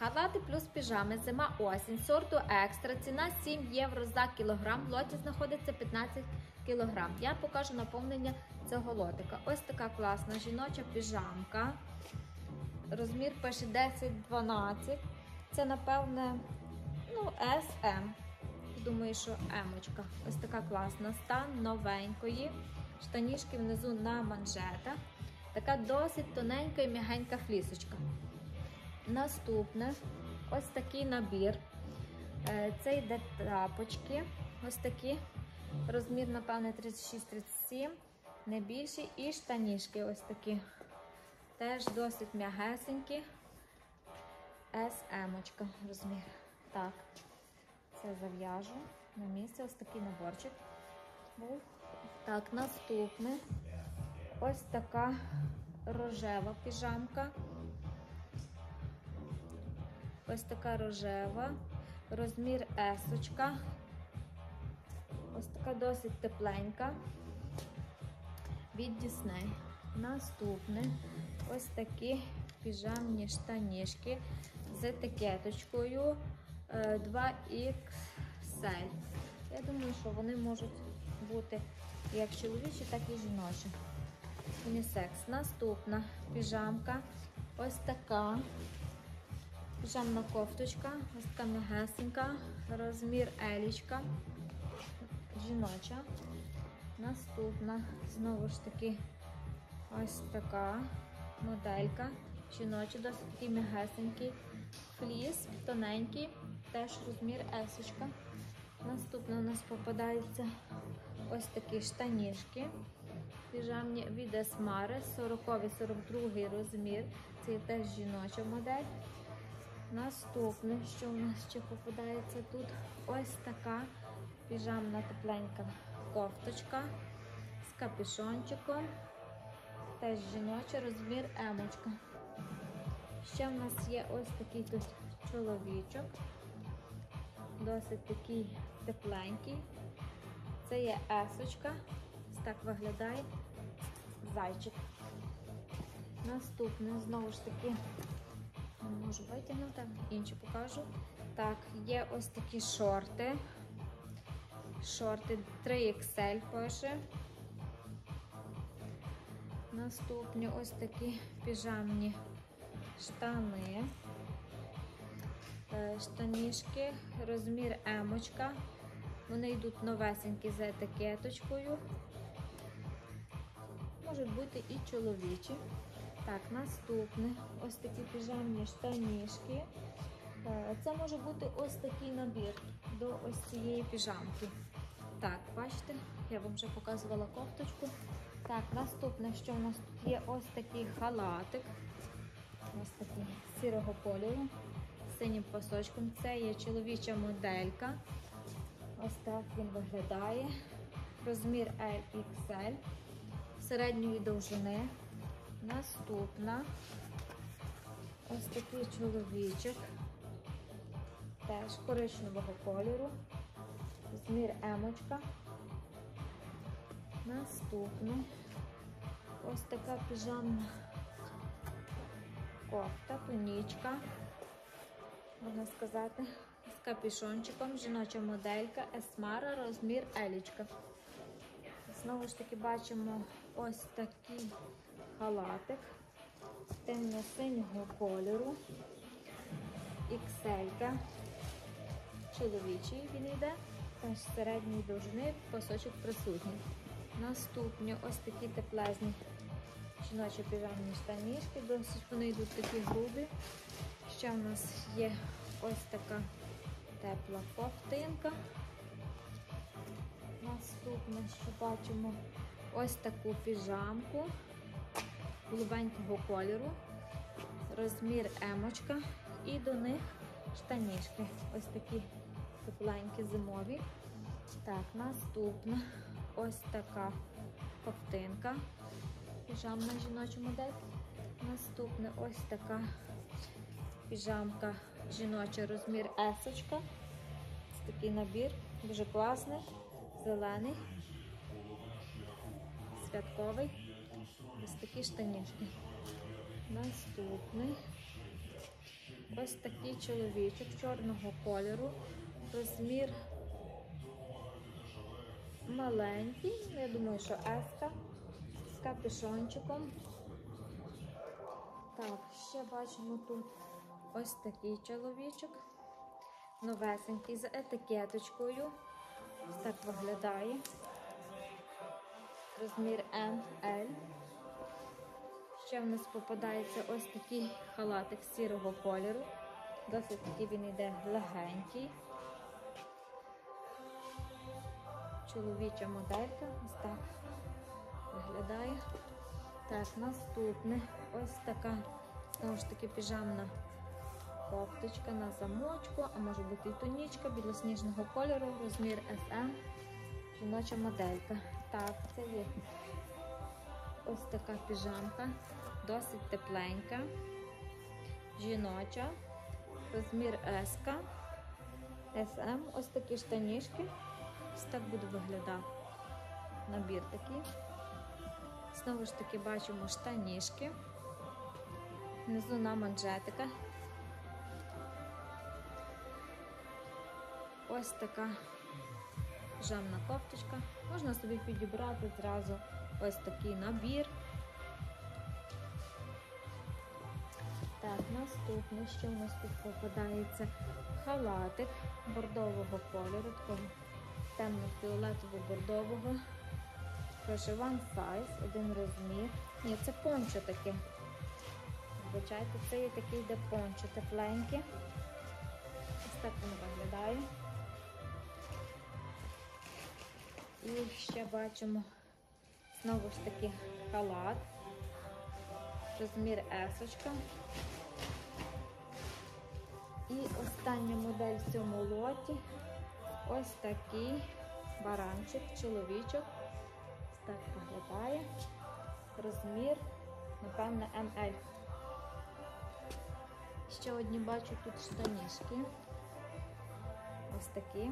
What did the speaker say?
Халати плюс піжами, зима осінь, сорту екстра, ціна 7 євро за кілограм. В лоті знаходиться 15 кілограм. Я покажу наповнення цього лотика. Ось така класна жіноча піжамка. Розмір пише 10-12. Це, напевне, ну, SM. Думаю, що емочка. Ось така класна. Стан новенької. Штанішки внизу на манжетах. Така досить тоненька і м'ягенька флісочка. Наступне ось такий набір. Е, Це йде трапочки. Ось такі. Розмір, напевне, 36-37, не більший. І штанішки ось такі. Теж досить м'ягесенькі. SM розмір. Так, це зав'яжу на місце. Ось такий наборчик був. Так, наступне. Ось така рожева піжамка. Ось така рожева, розмір есочка. Ось така досить тепленька. Від Дісней. Наступне ось такі піжамні штанішки з етикеточкою 2XL. Я думаю, що вони можуть бути як чоловічі, так і жіночі. Унісекс. Наступна піжамка. Ось така. Піжамна кофточка, ось така м'ягесенька, розмір елічка, жіноча. Наступна, знову ж таки, ось така моделька. Жіноча, досить такий м'ягесенький фліс, тоненький, теж розмір есочка. Наступна у нас попадаються ось такі штанішки. Піжамні від Esmare, 40-42 розмір. Це теж жіноча модель. Наступне, що у нас ще попадається тут, ось така піжамна тепленька кофточка з капюшончиком. Теж жіноча, розмір емочка. Ще в нас є ось такий тут чоловічок. Досить такий тепленький. Це є есочка. Так виглядає зайчик. Наступне, знову ж таки, можу витягнути, інші покажу. Так, є ось такі шорти. Шорти 3XL пише. Наступні ось такі піжамні штани, Е, штанішки, розмір емочка. Вони йдуть новесенькі з етикеточкою. Можуть бути і чоловічі. Так, наступне ось такі піжамні штанішки. Е, Це може бути ось такий набір до ось цієї піжамки. Так, бачите, я вам вже показувала кофточку. Так, наступне, що у нас тут є ось такий халатик. Ось такий сірого кольору з синім пасочком. Це є чоловіча моделька. Ось так він виглядає. Розмір LXL середньої довжини. Наступна. Ось такий чоловічок, теж коричневого кольору, змір емочка. Наступне ось така піжамна кофта, тунічка, можна сказати, з капюшончиком, жіноча моделька, есмара, розмір елічка. Знову ж таки бачимо ось такий халатик темно-синього кольору. XL. Чоловічий він йде, теж середньої довжини, пасочок присутній. Наступні ось такі теплезні жіночі піжамні штанішки, досить вони йдуть такі грубі. Ще в нас є ось така тепла ковтинка. Наступне, що бачимо, ось таку піжамку голубенького кольору, розмір емочка і до них штанішки. Ось такі тепленькі зимові. Так, наступна ось така ковтинка, піжамна жіноча модель. Наступне ось така піжамка жіноча розмір есочка. Ось такий набір, дуже класний, зелений, святковий. Ось такі штанішки. Наступний. Ось такий чоловічок чорного кольору. Розмір маленький. Я думаю, що еска з капюшончиком. Так, ще бачимо тут ось такий чоловічок. Новесенький з етикеточкою. Так виглядає. Розмір ML. Ще в нас попадається ось такий халатик сірого кольору. Досить такий він йде легенький. Чоловіча моделька. Ось так виглядає. Так, наступне ось така, знову ж таки, піжамна кофточка на замочку, а може бути і тонічка білосніжного кольору, розмір SM, жіноча моделька. Так, це є ось така піжамка, досить тепленька, жіноча, розмір S, SM, ось такі штанішки. Ось так буде виглядати набір такий. Знову ж таки бачимо штанішки. Внизу на манжетика. Ось така піжамна кофточка. Можна собі підібрати зразу ось такий набір. Так, наступне, що у нас тут попадається халатик бордового кольору, такого темно-фіолетово-бордового. Прошу one size, один розмір. Ні, це пончо таке. Вибачайте, це є такий де пончо тепленьке. Ось так воно виглядає. І ще бачимо знову ж таки халат. Розмір есочка. І остання модель в цьому лоті. Ось такий баранчик, чоловічок. Ось так виглядає. Розмір, напевно, ML. Ще одні бачу тут штанішки. Ось такі.